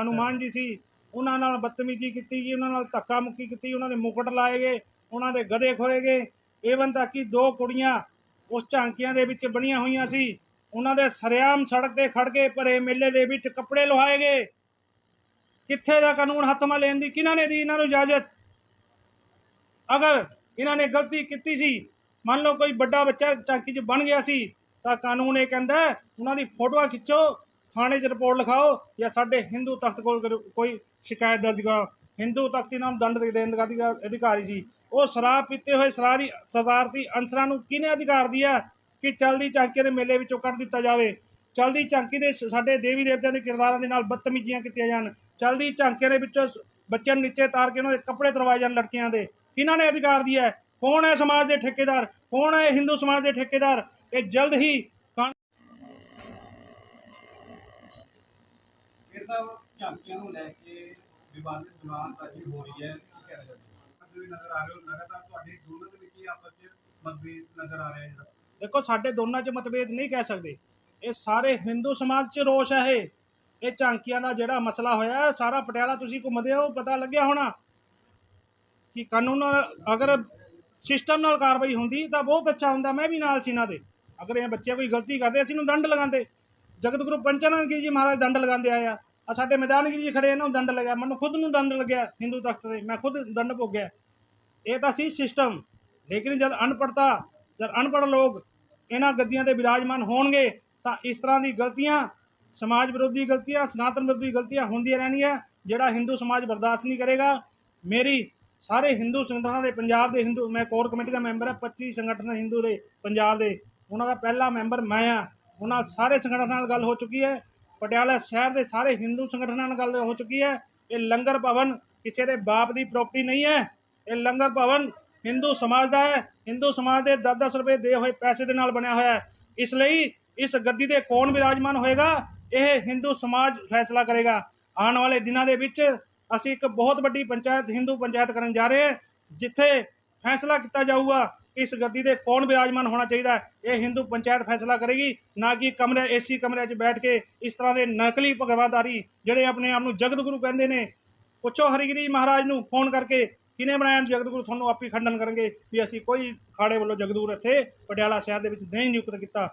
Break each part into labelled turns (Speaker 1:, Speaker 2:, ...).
Speaker 1: ਹਨੂਮਾਨ ਜੀ ਸੀ, ਉਹਨਾਂ ਨਾਲ ਬਦਤਮੀਜ਼ੀ ਕੀਤੀ ਗਈ, ਉਹਨਾਂ ਨਾਲ ਧੱਕਾ ਮੁੱਕੀ ਕੀਤੀ, ਉਹਨਾਂ ਦੇ ਮੁਕਟ ਲਾਏ ਗਏ, ਉਹਨਾਂ ਦੇ ਗਧੇ ਖੋਏ ਗਏ। ਏਵਨ ਤੱਕ ਕਿ ਦੋ ਕੁੜੀਆਂ ਉਸ ਝਾਂਕੀਆਂ ਦੇ ਵਿੱਚ ਬਣੀਆਂ ਹੋਈਆਂ ਸੀ, ਉਹਨਾਂ ਦੇ ਸਰਿਆਮ ਸੜਕ ਤੇ ਖੜ ਕੇ ਭਰੇ ਮੇਲੇ ਦੇ ਵਿੱਚ ਕੱਪੜੇ ਲੁਹਾਏ ਗਏ। ਕਿੱਥੇ ਦਾ ਕਾਨੂੰਨ ਹੱਥ ਮਾ ਲੈਣ ਦੀ, ਕਿਹਨਾਂ ਨੇ ਦੀ ਇਹਨਾਂ ਨੂੰ ਇਜਾਜ਼ਤ? ਅਗਰ ਇਹਨਾਂ ਨੇ ਗਲਤੀ ਕੀਤੀ ਸੀ, ਮੰਨ ਲਓ ਕੋਈ ਵੱਡਾ ਬੱਚਾ ਝਾਂਕੀ 'ਚ ਬਣ ਗਿਆ ਸੀ, ਤਾਂ ਕਾਨੂੰਨ ਇਹ ਕਹਿੰਦਾ, ਉਹਨਾਂ ਦੀ ਫੋਟੋਆਂ ਖਿੱਚੋ ਥਾਣੇ 'ਚ ਰਿਪੋਰਟ ਲਿਖਾਓ ਜਾਂ ਸਾਡੇ ਹਿੰਦੂ ਤਖਤ ਕੋਲ ਕਰੋ- ਕੋਈ ਸ਼ਿਕਾਇਤ ਦਰਜ ਕਰੋ ਹਿੰਦੂ ਤਖਤ ਇਹਨਾਂ ਦੰਡ ਦੇਣ ਦਾ ਅਧਿਕਾ- ਅਧਿਕਾਰੀ ਸੀ। ਉਹ ਸ਼ਰਾਬ ਪੀਤੇ ਹੋਏ ਸਰਾਰੀ ਸਰਦਾਰਤੀ ਅਨਸਰਾਂ ਨੂੰ ਕਿਹਨੇ ਅਧਿਕਾਰ ਦਿਆ ਕਿ ਚਲਦੀ ਝਾਂਕੀ ਦੇ ਮੇਲੇ ਵਿੱਚੋਂ ਕੱਢ ਦਿੱਤਾ ਜਾਵੇ? ਚਲਦੀ ਝਾਂਕੀ ਦੇ ਸਾਡੇ ਦੇਵੀ ਦੇਵਤਿਆਂ ਦੇ ਕਿਰਦਾਰਾਂ ਦੇ ਨਾਲ ਬਦਤਮੀਜ਼ੀਆਂ ਕੀਤੀਆਂ ਜਾਣ। ਚਲਦੀ ਝਾਂਕੇ ਦੇ ਵਿੱਚੋਂ ਬੱਚਿਆਂ ਨੂੰ ਨੀਚੇ ਤਾਰ ਕੇ ਉਹਨਾਂ ਦੇ ਕੱਪੜੇ ਤਰਵਾਏ ਜਾਣ ਲੜਕੀਆਂ ਦੇ। ਕਿਹਨਾਂ ਨੇ ਅਧਿਕਾਰ ਦਿਆ? ਹੈ? ਕੌਣ ਹੈ ਸਮਾਜ ਦੇ ਠੇਕੇਦਾਰ? ਕੌਣ ਹੈ ਹਿੰਦੂ ਸਮਾਜ ਦੇ ਠੇਕੇਦਾਰ? ਇਹ ਜਲਦ ਹੀ ਕਾਨੂੰਨ
Speaker 2: ਫਿਰ ਝਾਂਕੀਆਂ ਨੂੰ ਲੈ ਕੇ ਵਿਵਾਦਿਤ ਬਿਆਨਬਾਜ਼ੀ ਹੋ ਰਹੀ ਹੈ, ਕੀ ਕਹਿਣਾ ਚਾਹੁੰਦੇ ਹੋ ਤੁਸੀਂ ਨਜ਼ਰ ਆ ਰਹੇ ਹੋ, ਲਗਾਤਾਰ ਤੁਹਾਡੇ ਦੋਨਾਂ ਦੇ ਵਿੱਚ ਹੀ ਆਪਸ ਵਿੱਚ ਮਤਭੇਦ ਨਜ਼ਰ ਆ ਰਿਹਾ ਹੈ
Speaker 1: ਦੇਖੋ, ਸਾਡੇ ਦੋਨਾਂ 'ਚ ਮਤਭੇਦ ਨਹੀਂ ਕਹਿ ਸਕਦੇ। ਇਹ ਸਾਰੇ ਹਿੰਦੂ ਸਮਾਜ 'ਚ ਰੋਸ਼ ਹੈ ਇਹ। ਇਹ ਝਾਂਕੀਆਂ ਦਾ ਜਿਹੜਾ ਮਸਲਾ ਹੋਇਆ, ਸਾਰਾ ਪਟਿਆਲਾ ਤੁਸੀਂ ਘੁੰਮਦੇ ਹੋ, ਪਤਾ ਲੱਗਿਆ ਹੋਣਾ ਕਿ ਕਾਨੂੰਨ ਨਾਲ ਅਗਰ ਸਿਸਟਮ ਨਾਲ ਕਾਰਵਾਈ ਹੁੰਦੀ ਤਾਂ ਬਹੁਤ ਅੱਛਾ ਹੁੰਦਾ, ਮੈਂ ਵੀ ਨਾਲ ਸੀ ਇਹਨਾਂ ਦੇ। ਅਗਰ ਇਹ ਬੱਚੇ ਕੋਈ ਗਲਤੀ ਕਰਦੇ, ਅਸੀਂ ਨੂੰ ਦੰਡ ਲਗਾਉਂਦੇ। ਜਗਤ ਗੁਰੂ ਪੰਚਾਨੰਦ ਜੀ ਮਹਾਰਾਜ ਦੰਡ ਲਗਾਉਂਦੇ ਆਏ ਆ। ਆ ਸਾਡੇ ਮੈਦਾਨਗਿਰੀ ਜੀ ਖੜੇ ਇਹਨਾਂ ਨੂੰ ਦੰਡ ਲੱਗਿਆ। ਮੈਨੂੰ ਖੁਦ ਨੂੰ ਦੰਡ ਲੱਗਿਆ ਹਿੰਦੂ ਤਖਤ ਤੇ। ਮੈਂ ਖੁਦ ਦੰਡ ਭੋਗਿਆ। ਇਹ ਤਾਂ ਸੀ ਸਿਸਟਮ ਲੇਕਿਨ ਜਦ ਅਨਪੜਤਾ ਜਦ ਅਨਪੜ੍ਹ ਲੋਕ ਇਹਨਾਂ ਗੱਦੀਆਂ ਤੇ ਵਿਰਾਜਮਾਨ ਹੋਣਗੇ, ਤਾਂ ਇਸ ਤਰ੍ਹਾਂ ਦੀ ਗਲਤੀਆਂ, ਸਮਾਜ ਵਿਰੋਧੀ ਗਲਤੀਆਂ, ਸਨਾਤਨ ਵਿਰੋਧੀ ਗਲਤੀਆਂ ਹੁੰਦੀਆਂ ਰਹਿਣਗੀਆਂ ਜਿਹੜਾ ਹਿੰਦੂ ਸਮਾਜ ਬਰਦਾਸ਼ਤ ਨਹੀਂ ਕਰੇਗਾ। ਮੇਰੀ ਸਾਰੇ ਹਿੰਦੂ ਸੰਗਠਨਾਂ ਦੇ, ਪੰਜਾਬ ਦੇ ਹਿੰਦੂ ਮੈਂ ਕੋਰ ਕਮੇਟੀ ਦਾ ਮੈਂਬਰ ਹਾਂ 25 ਸੰਗਠਨ ਹਿੰਦੂ ਦੇ, ਪੰਜਾਬ ਦੇ। ਉਹਨਾਂ ਦਾ ਪਹਿਲਾ ਮੈਂਬਰ ਮੈਂ ਆ ਉਹਨਾਂ ਸਾਰੇ ਸੰਗਠਨਾਂ ਨਾਲ ਗੱਲ ਹੋ ਚੁੱਕੀ ਹੈ। ਪਟਿਆਲਾ ਸ਼ਹਿਰ ਦੇ ਸਾਰੇ ਹਿੰਦੂ ਸੰਗਠਨਾਂ ਨਾਲ ਗੱਲ ਹੋ ਚੁੱਕੀ ਹੈ। ਇਹ ਲੰਗਰ ਭਵਨ ਕਿਸੇ ਦੇ ਬਾਪ ਦੀ ਪ੍ਰਾਪਰਟੀ ਨਹੀਂ ਹੈ। ਇਹ ਲੰਗਰ ਭਵਨ ਹਿੰਦੂ ਸਮਾਜ ਦਾ ਹੈ। ਹਿੰਦੂ ਸਮਾਜ ਦੇ 10-10 ਰੁਪਏ ਦੇ ਹੋਏ ਪੈਸੇ ਦੇ ਨਾਲ ਬਣਿਆ ਹੋਇਆ ਹੈ। ਇਸ ਲਈ ਇਸ ਗੱਦੀ ਤੇ ਕੌਣ ਵਿਰਾਜਮਾਨ ਹੋਏਗਾ? ਇਹ ਹਿੰਦੂ ਸਮਾਜ ਫੈਸਲਾ ਕਰੇਗਾ। ਆਉਣ ਵਾਲੇ ਦਿਨਾਂ ਦੇ ਵਿੱਚ ਅਸੀਂ ਇੱਕ ਬਹੁਤ ਵੱਡੀ ਪੰਚਾਇਤ, ਹਿੰਦੂ ਪੰਚਾਇਤ ਕਰਨ ਜਾ ਰਹੇ ਹਾਂ, ਜਿੱਥੇ ਫੈਸਲਾ ਕੀਤਾ ਜਾਊਗਾ, ਇਸ ਗੱਦੀ ਦੇ ਕੌਣ ਵਿਰਾਜਮਾਨ ਹੋਣਾ ਚਾਹੀਦਾ ਇਹ ਹਿੰਦੂ ਪੰਚਾਇਤ ਫੈਸਲਾ ਕਰੇਗੀ, ਨਾ ਕਿ ਕਮਰੇ, ਏਸੀ ਕਮਰੇ 'ਚ ਬੈਠ ਕੇ ਇਸ ਤਰ੍ਹਾਂ ਦੇ ਨਕਲੀ ਭਗਵਾਦਾਰੀ ਜਿਹੜੇ ਆਪਣੇ ਆਪ ਨੂੰ ਜਗਤ ਗੁਰੂ ਕਹਿੰਦੇ ਨੇ। ਪੁੱਛੋ ਹਰਿਗਿਰੀ ਮਹਾਰਾਜ ਨੂੰ ਫੋਨ ਕਰਕੇ ਕਿਨੇ ਬਣਾਇਆ ਜਗਤਗੁਰੂ ਤੁਹਾਨੂੰ ਆਪੇ ਖੰਡਨ ਕਰਨਗੇ ਵੀ ਅਸੀਂ ਕੋਈ ਖਾੜੇ ਵੱਲੋਂ ਜਗਤਗੁਰੂ ਇੱਥੇ ਪਟਿਆਲਾ ਸ਼ਹਿਰ ਦੇ ਵਿੱਚ ਨਹੀਂ ਨਿਯੁਕਤ ਕੀਤਾ।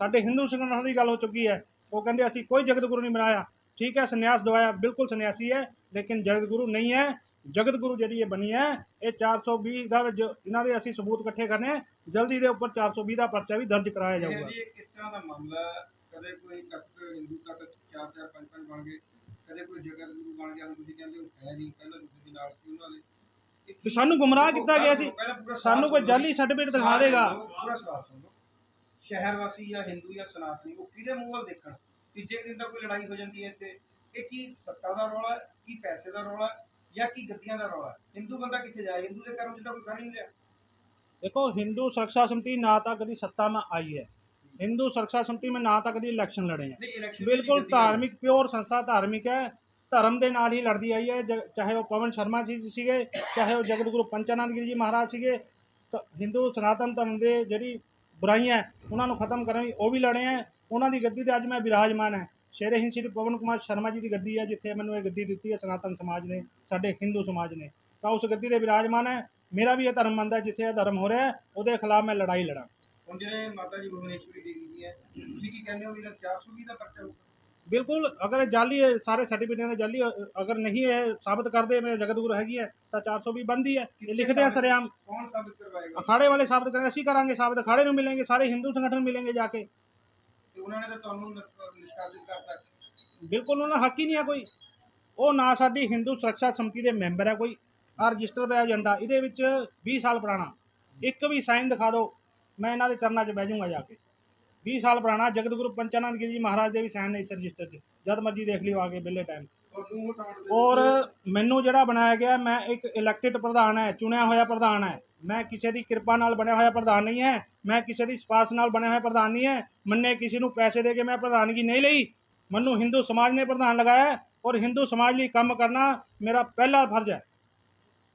Speaker 1: ਸਾਡੇ ਹਿੰਦੂ ਸੰਗਠਨਾਂ ਦੀ ਗੱਲ ਹੋ ਚੁੱਕੀ ਹੈ। ਉਹ ਕਹਿੰਦੇ, ਅਸੀਂ ਕੋਈ ਜਗਤਗੁਰੂ ਨਹੀਂ ਬਣਾਇਆ। ਠੀਕ ਹੈ, ਸੰਨਿਆਸ ਦਵਾਇਆ, ਬਿਲਕੁਲ ਸੰਨਿਆਸੀ ਹੈ, ਲੇਕਿਨ ਜਗਤਗੁਰੂ ਨਹੀਂ ਹੈ। ਜਗਤ ਗੁਰੂ ਜਿਹੜੀ ਇਹ ਬਣੀ ਹੈ ਇਹ 420 ਦਾ ਇਹਨਾਂ ਦੇ ਅਸੀਂ ਸਬੂਤ ਇਕੱਠੇ ਕਰਨੇ। ਜਲਦੀ ਦੇ ਉੱਪਰ 420 ਦਾ ਪਰਚਾ ਵੀ ਦਰਜ ਕਰਾਇਆ ਜਾਊਗਾ।
Speaker 2: ਜੀ ਇਹ ਕਿਸ ਤਰ੍ਹਾਂ ਦਾ ਮਾਮਲਾ? ਕਦੇ ਕੋਈ ਤਖਤ ਹਿੰਦੂ ਤਖਤ ਚਾਰ ਚਾਰ ਪੰਜ ਪੰਜ ਬਣ ਗਏ ਕਦੇ ਕੋਈ ਜਗਤ ਗੁਰੂ ਬਣ ਗਿਆ ਤੁਸੀਂ ਕਹਿੰਦੇ ਹੋ ਹੈ ਨਹੀਂ ਪਹਿਲਾਂ ਤੁਸੀਂ ਨਾਲ ਸੀ ਉਹਨਾਂ ਦੇ।
Speaker 1: ਵੀ ਸਾਨੂੰ ਗੁੰਮਰਾਹ ਕੀਤਾ ਗਿਆ ਸੀ ਸਾਨੂੰ ਕੋਈ ਜਾਲੀ ਸਰਟੀਫਿਕੇਟ ਦਿਖਾ ਦੇਗਾ।
Speaker 2: ਸ਼ਹਿਰ ਵਾਸੀ ਜਾਂ ਹਿੰਦੂ ਜਾਂ ਸਨਾਤਨੀ ਉਹ ਕਿਹਦੇ ਮੂੰਹ ਵੱਲ ਦੇਖਣ? ਤੀਜੇ ਦਿਨ ਤਾਂ ਕੋਈ ਲੜਾਈ ਹੋ ਜਾਂਦੀ ਹੈ ਇੱਥੇ। ਇਹ ਕੀ ਸੱਤਾ ਦਾ ਰੌਲਾ ਹੈ ਕੀ ਪੈਸੇ ਦਾ ਰੌਲਾ ਜਾਂ ਕੀ ਗੱਦੀਆਂ ਦਾ ਰੌਲਾ ਹੈ ਹਿੰਦੂ ਬੰਦਾ ਕਿੱਥੇ ਜਾਏ ਹਿੰਦੂ ਦੇ ਘਰੋਂ ਜਿੱਦਾਂ ਕੋਈ ਖਾ ਨਹੀਂ ਰਿਹਾ
Speaker 1: देखो हिंदू सुरक्षा समिति ना तो कभी सत्ता में आई है हिंदू सुरक्षा समिति में ना तो कभी इलेक्शन लड़े हैं
Speaker 2: ਨਹੀਂ ਇਲੈਕਸ਼ਨ
Speaker 1: ਬਿਲਕੁਲ ਧਾਰਮਿਕ ਪਿਓਰ ਸੰਸਥਾ ਧਾਰਮਿਕ ਹੈ ਧਰਮ ਦੇ ਨਾਲ ਹੀ ਲੜਦੀ ਆਈ ਹੈ ਜ- ਚਾਹੇ ਉਹ ਪਵਨ ਸ਼ਰਮਾ ਜੀ ਸੀਗੇ ਚਾਹੇ ਉਹ ਜਗਤ ਗੁਰੂ ਪੰਚਾਨੰਦ ਗਿਰੀ ਜੀ ਮਹਾਰਾਜ ਸੀਗੇ ਤਾਂ ਹਿੰਦੂ ਸਨਾਤਨ ਧਰਮ ਦੇ ਜਿਹੜੀ ਬੁਰਾਈਆਂ ਹੈ, ਉਹਨਾਂ ਨੂੰ ਖਤਮ ਕਰਨ ਲਈ ਉਹ ਵੀ ਲੜੇ ਹੈ ਉਹਨਾਂ ਦੀ ਗੱਦੀ ਤੇ ਅੱਜ ਮੈਂ ਵਿਰਾਜਮਾਨ ਹੈ ਸ਼ੇਰੇ ਹਿੰਦ ਸ਼੍ਰੀ ਪਵਨ ਕੁਮਾਰ ਸ਼ਰਮਾ ਜੀ ਦੀ ਗੱਦੀ ਹੈ ਜਿੱਥੇ ਮੈਨੂੰ ਇਹ ਗੱਦੀ ਦਿੱਤੀ ਹੈ ਸਨਾਤਨ ਸਮਾਜ ਨੇ ਸਾਡੇ ਹਿੰਦੂ ਸਮਾਜ ਨੇ। ਤਾਂ ਉਸ ਗੱਦੀ ਦੇ ਵਿਰਾਜਮਾਨ ਹੈ ਮੇਰਾ ਵੀ ਇਹ ਧਰਮ ਮੰਨਦਾ ਜਿੱਥੇ ਇਹ ਧਰਮ ਹੋ ਰਿਹਾ ਉਹਦੇ ਖਿਲਾਫ ਮੈਂ ਲੜਾਈ ਲੜਾਂ।
Speaker 2: ਹੁਣ ਜਿਹੜੇ ਮਾਤਾ ਜੀ ਭੁਵਨੇਸ਼ਵਰੀ ਦੇਵੀ ਜੀ ਹੈ ਤੁਸੀਂ ਕੀ ਕਹਿੰਦੇ ਹੋ ਵੀ 420 ਦਾ ਪਰਚਾ
Speaker 1: ਬਿਲਕੁਲ ਅਗਰ ਜਾਲੀ ਹੈ ਸਾਰੇ ਸਰਟੀਫਿਕੇਟਾਂ ਦੇ ਜਾਲੀ ਅਗਰ ਨਹੀਂ ਹੈ ਸਾਬਤ ਕਰਦੇ ਮੈਂ ਜਗਤਗੁਰੂ ਹੈਗੀ ਹੈ ਤਾਂ 420 ਬੰਦੀ ਹੈ ਇਹ ਲਿਖਦੇ ਆ ਸਰਿਆਮ।
Speaker 2: ਕੌਣ ਸਾਬਤ ਕਰਵਾਏਗਾ?
Speaker 1: ਅਖਾੜੇ ਵਾਲੇ ਸਾਬਤ ਕਰਾਂਗੇ ਅਸੀਂ ਕਰਾਂਗੇ ਸਾਬਤ ਅਖਾੜੇ ਨੂੰ ਮਿਲਾਂਗੇ ਸਾਰੇ ਹਿੰਦੂ ਸੰਗਠਨ ਮਿਲਾਂਗੇ ਜਾ ਕੇ।
Speaker 2: ਉਹਨਾਂ ਨੇ ਤਾਂ ਤੁਹਾਨੂੰ ਨਿਸ਼- ਨਿਸ਼ਕਾਸਿਤ ਕਰਤਾ।
Speaker 1: ਬਿਲਕੁਲ ਉਹਨਾਂ ਦਾ ਹੱਕ ਹੀ ਨਹੀਂ ਹੈ ਕੋਈ। ਉਹ ਨਾ ਸਾਡੀ ਹਿੰਦੂ ਸੁਰੱਖਿਆ ਸਮਿਤੀ ਦੇ ਮੈਂਬਰ ਹੈ ਕੋਈ। ਆ ਰਜਿਸਟਰ ਪਿਆ ਏਜੰਡਾ ਇਹਦੇ ਵਿੱਚ 20 ਸਾਲ ਪੁਰਾਣਾ। ਇੱਕ ਵੀ ਸਾਈਨ ਦਿਖਾ ਦਿਓ ਮੈਂ ਇਹਨਾਂ ਦੇ ਚਰਨਾਂ 'ਚ ਬਹਿ ਜਾਊਂਗਾ ਜਾ ਕੇ। 20 ਸਾਲ ਪੁਰਾਣਾ ਜਗਤ ਗੁਰੂ ਪੰਚਾਨੰਦ ਜੀ ਮਹਾਰਾਜ ਦੇ ਵੀ ਸਾਈਨ ਨੇ ਇਸ ਰਜਿਸਟਰ 'ਚ। ਜਦ ਮਰਜ਼ੀ ਦੇਖ ਲਿਓ ਆ ਕੇ ਬਿੱਲੇ ਟਾਈਮ ਔਰ ਮੈਨੂੰ ਜਿਹੜਾ ਬਣਾਇਆ ਗਿਆ ਮੈਂ ਇੱਕ ਇਲੈਕਟਿਡ ਪ੍ਰਧਾਨ ਹੈ ਚੁਣਿਆ ਹੋਇਆ ਪ੍ਰਧਾਨ ਹੈ। ਮੈਂ ਕਿਸੇ ਦੀ ਕਿਰਪਾ ਨਾਲ ਬਣਿਆ ਹੋਇਆ ਪ੍ਰਧਾਨ ਨਹੀਂ ਹੈ। ਮੈਂ ਕਿਸੇ ਦੀ ਸਿਫਾਰਿਸ਼ ਨਾਲ ਬਣਿਆ ਹੋਇਆ ਪ੍ਰਧਾਨ ਨਹੀਂ ਹੈ। ਮੈਨੇ ਕਿਸੇ ਨੂੰ ਪੈਸੇ ਦੇ ਕੇ ਮੈਂ ਪ੍ਰਧਾਨਗੀ ਨਹੀਂ ਲਈ। ਮੈਨੂੰ ਹਿੰਦੂ ਸਮਾਜ ਨੇ ਪ੍ਰਧਾਨ ਲਗਾਇਆ ਔਰ ਹਿੰਦੂ ਸਮਾਜ ਲਈ ਕੰਮ ਕਰਨਾ ਮੇਰਾ ਪਹਿਲਾ ਫਰਜ਼ ਹੈ।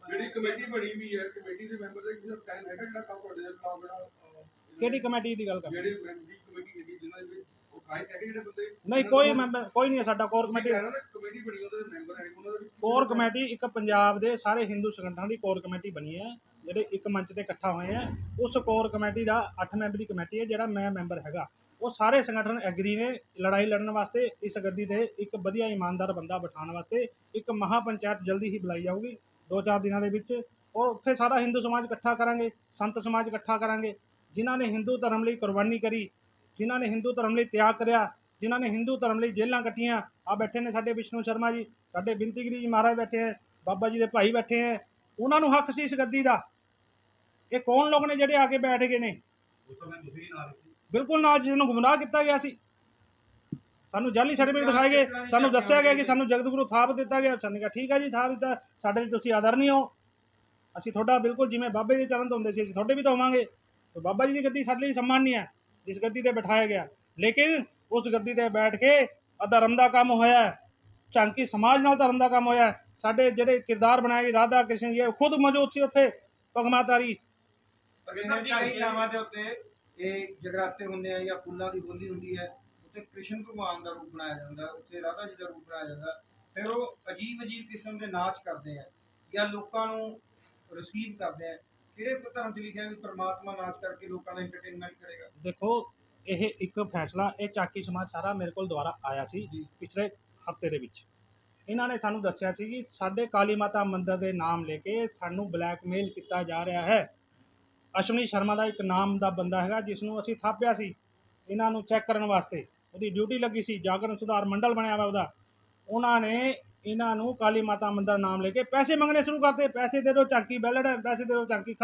Speaker 3: ਜਿਹੜੀ ਕਮੇਟੀ ਬਣੀ ਵੀ ਹੈ ਕਮੇਟੀ ਦੇ ਮੈਂਬਰ ਦਾ ਕਿਸੇ ਦਾ ਸਾਈਨ ਹੈਗਾ ਜਿਹੜਾ ਕੰਮ ਤੁਹਾਡੇ ਦੇ ਖਿਲਾਫ ਜਿਹੜਾ
Speaker 1: ਕਿਹੜੀ ਕਮੇਟੀ ਦੀ ਗੱਲ ਕਰ
Speaker 3: ਜਿਹੜੇ ਮੈਂਬਰੀ ਕਮੇਟੀ ਹੈਗੀ ਜਿਨ੍ਹਾਂ ਦੇ ਵਿੱਚ ਉਹ ਕਾਇਦ ਹੈਗੇ ਜਿਹੜੇ ਬੰਦੇ?
Speaker 1: ਨਹੀਂ ਕੋਈ ਮੈਂਬਰ ਕੋਈ ਨਹੀਂ ਸਾਡਾ ਕੋਰ
Speaker 3: ਕਮੇਟੀ।
Speaker 1: ਕਮੇਟੀ
Speaker 3: ਬਣੀ ਉਹਦੇ
Speaker 1: ਕੋਰ ਕਮੇਟੀ ਇੱਕ ਪੰਜਾਬ ਦੇ ਸਾਰੇ ਹਿੰਦੂ ਸੰਗਠਨਾਂ ਦੀ ਕੋਰ ਕਮੇਟੀ ਬਣੀ ਹੈ। ਜਿਹੜੇ ਇੱਕ ਮੰਚ ਤੇ ਇਕੱਠਾ ਹੋਏ ਆ, ਉਸ ਕੋਰ ਕਮੇਟੀ ਦਾ 8 ਮੈਂਬਰੀ ਕਮੇਟੀ ਹੈ, ਜਿਹੜਾ ਮੈਂ ਮੈਂਬਰ ਹੈਗਾ। ਉਹ ਸਾਰੇ ਸੰਗਠਨ ਐਗਰੀ ਨੇ ਲੜਾਈ ਲੜਨ ਵਾਸਤੇ, ਇਸ ਗੱਦੀ ਤੇ ਇੱਕ ਵਧੀਆ ਇਮਾਨਦਾਰ ਬੰਦਾ ਬਿਠਾਉਣ ਵਾਸਤੇ, ਇੱਕ ਮਹਾ ਪੰਚਾਇਤ ਜਲਦੀ ਹੀ ਬੁਲਾਈ ਜਾਊਗੀ, ਦੋ ਚਾਰ ਦਿਨਾਂ ਦੇ ਵਿੱਚ। ਔਰ ਉੱਥੇ ਸਾਰਾ ਹਿੰਦੂ ਸਮਾਜ ਇਕੱਠਾ ਕਰਾਂਗੇ, ਸੰਤ ਸਮਾਜ ਇਕੱਠਾ ਕਰਾਂਗੇ, ਜਿਨ੍ਹਾਂ ਨੇ ਹਿੰਦੂ ਧਰਮ ਲਈ ਕੁਰਬਾਨੀ ਕਰੀ, ਜਿਨ੍ਹਾਂ ਨੇ ਹਿੰਦੂ ਧਰਮ ਲਈ ਤਿਆਗ ਕਰਿਆ, ਜਿਨ੍ਹਾਂ ਨੇ ਹਿੰਦੂ ਧਰਮ ਲਈ ਜੇਲ੍ਹਾਂ ਕੱਟੀਆਂ। ਆ ਬੈਠੇ ਨੇ ਸਾਡੇ ਵਿਸ਼ਨੂੰ ਸ਼ਰਮਾ ਜੀ, ਸਾਡੇ ਬਿੰਤੀਗਿਰੀ ਜੀ ਮਹਾਰਾਜ ਬੈਠੇ ਹੈ, ਬਾਬਾ ਜੀ ਦੇ ਭਾਈ ਬੈਠੇ ਹੈ। ਉਹਨਾਂ ਨੂੰ ਹੱਕ ਸੀ ਇਸ ਗੱਦੀ ਦਾ। ਇਹ ਕੌਣ ਲੋਕ ਨੇ ਜਿਹੜੇ ਆ ਕੇ ਬੈਠ ਗਏ ਨੇ? ਬਿਲਕੁਲ ਨਾਲ ਜਿਸ ਨੂੰ ਗੁੰਮਰਾਹ ਕੀਤਾ ਗਿਆ ਸੀ। ਸਾਨੂੰ ਜਾਲੀ ਸਰਟੀਫਿਕੇਟ ਦਿਖਾਏ ਗਏ, ਸਾਨੂੰ ਦੱਸਿਆ ਗਿਆ ਕਿ ਸਾਨੂੰ ਜਗਤਗੁਰੂ ਥਾਪ ਦਿੱਤਾ ਗਿਆ। ਸਾਨੂੰ ਕਿਹਾ, ਠੀਕ ਹੈ ਜੀ, ਥਾਪ ਦਿੱਤਾ। ਸਾਡੇ ਲਈ ਤੁਸੀਂ ਆਦਰ ਨਹੀਂ ਹੋ। ਅਸੀਂ ਤੁਹਾਡਾ ਬਿਲਕੁਲ ਜਿਵੇਂ ਬਾਬੇ ਦੇ ਚਰਨ ਤੋਂ ਹੁੰਦੇ ਸੀ, ਅਸੀਂ ਤੁਹਾਡੇ ਵੀ ਤੋਂ ਹੋਵਾਂਗੇ। ਤੇ ਬਾਬਾ ਜੀ ਦੀ ਗੱਦੀ ਸਾਡੇ ਲਈ ਸਨਮਾਨ ਨਹੀਂ ਹੈ, ਜਿਸ ਗੱਦੀ ਤੇ ਬਿਠਾਇਆ ਗਿਆ। ਲੇਕਿਨ ਉਸ ਗੱਦੀ ਤੇ ਬੈਠ ਕੇ ਅਧਰਮ ਦਾ ਕੰਮ ਹੋਇਆ ਹੈ। ਝਾਂਕੀ ਸਮਾਜ ਨਾਲ ਧਰਮ ਦਾ ਕੰਮ ਹੋਇਆ ਸਾਡੇ ਜਿਹੜੇ ਕਿਰਦਾਰ ਬਣਾਏ ਗਏ, ਰਾਧਾ ਕ੍ਰਿਸ਼ਨ ਜੀ ਇਹ ਖੁਦ ਮੌਜੂਦ ਸੀ ਉੱਥੇ। ਭਗਮਾਤਾਰੀ
Speaker 2: ਇਹਨਾਂ ਦੀ ਕਈ ਥਾਵਾਂ ਦੇ ਉੱਤੇ ਇਹ ਜਗਰਾਤੇ ਹੁੰਦੇ ਆ ਜਾਂ ਫੁੱਲਾਂ ਦੀ ਹੋਲੀ ਹੁੰਦੀ ਹੈ ਉੱਥੇ ਕ੍ਰਿਸ਼ਨ ਭਗਵਾਨ ਦਾ ਰੂਪ ਬਣਾਇਆ ਜਾਂਦਾ ਉੱਥੇ ਰਾਧਾ ਜੀ ਦਾ ਰੂਪ ਬਣਾਇਆ ਜਾਂਦਾ ਫਿਰ ਉਹ ਅਜੀਬ ਅਜੀਬ ਕਿਸਮ ਦੇ ਨਾਚ ਕਰਦੇ ਆ ਜਾਂ ਲੋਕਾਂ ਨੂੰ ਰਿਸੀਵ ਕਰਦੇ ਆ। ਕਿਹੜੇ ਧਰਮ 'ਚ ਲਿਖਿਆ ਵੀ ਪ੍ਰਮਾਤਮਾ ਨਾਚ ਕਰਕੇ ਲੋਕਾਂ ਦਾ ਐਂਟਰਟੇਨਮੈਂਟ ਕਰੇਗਾ?
Speaker 1: ਦੇਖੋ ਇਹ ਇੱਕ ਫੈਸਲਾ ਇਹ ਚਾਕੀ ਸਮਾਜ ਸਾਰਾ ਮੇਰੇ ਕੋਲ ਦੁਆਰਾ ਆਇਆ ਸੀ ਪਿਛਲੇ ਹਫ਼ਤੇ ਦੇ ਵਿੱਚ। ਇਹਨਾਂ ਨੇ ਸਾਨੂੰ ਦੱਸਿਆ ਸੀ ਕਿ ਸਾਡੇ ਕਾਲੀ ਮਾਤਾ ਮੰਦਿਰ ਦੇ ਨਾਮ ਲੈ ਕੇ ਸਾਨੂੰ ਬਲੈਕਮੇਲ ਕੀਤਾ ਜਾ ਰਿਹਾ ਹੈ। ਅਸ਼ਵਨੀ ਸ਼ਰਮਾ ਦਾ ਇੱਕ ਨਾਮ ਦਾ ਬੰਦਾ ਹੈਗਾ ਜਿਸ ਨੂੰ ਅਸੀਂ ਥਾਪਿਆ ਸੀ ਇਹਨਾਂ ਨੂੰ ਚੈੱਕ ਕਰਨ ਵਾਸਤੇ। ਉਹਦੀ ਡਿਊਟੀ ਲੱਗੀ ਸੀ, ਜਾਗਰਣ ਸੁਧਾਰ ਮੰਡਲ ਬਣਿਆ ਵਾ ਉਹਦਾ। ਉਹਨਾਂ ਨੇ ਇਹਨਾਂ ਨੂੰ ਕਾਲੀ ਮਾਤਾ ਮੰਦਰ ਨਾਮ ਲੈ ਕੇ ਪੈਸੇ ਮੰਗਣੇ ਸ਼ੁਰੂ ਕਰਤੇ। ਪੈਸੇ ਦੇ ਦਿਓ, ਚਾਕੀ ਬੈਲਟ ਹੈ, ਪੈਸੇ ਦੇ ਦਿਓ, ਚਾਕੀ